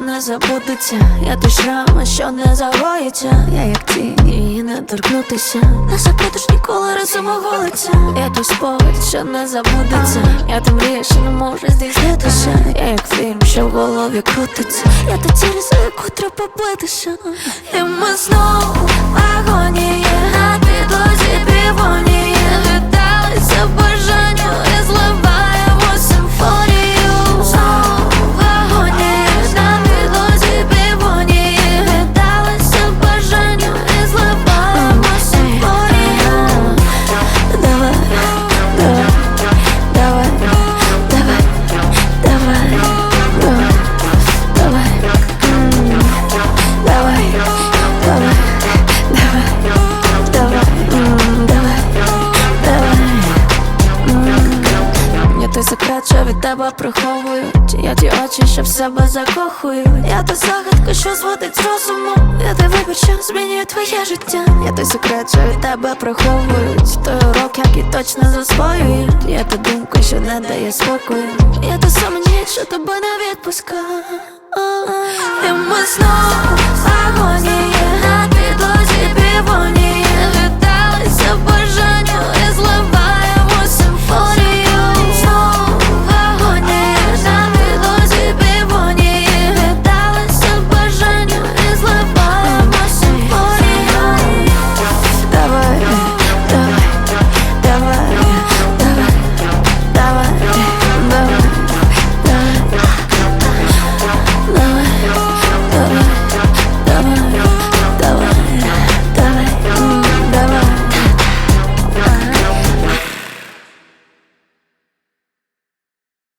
не забудеться. Я той шрам, що не загоїться. Я як тінь, її не торкнутися. Не забудеш ніколи разом оголиться. Я той спогад, що не забудеться. Я та мрія, що не може здійснитися. Я як фільм, що в голові крутиться. Я та ціль, за яку треба битися. І ми знову в агонії на підлозі від тебе приховую. Я ті очі, що в себе закохую? Я та загадка, що зводить з розуму. Я той вибір, що змінює твоє життя. Я той секрет, що від тебе приховують Той урок, який точно засвоюють Я та думка, що не дає спокою. Я та сама ніч, що тебе не відпускає І ми знову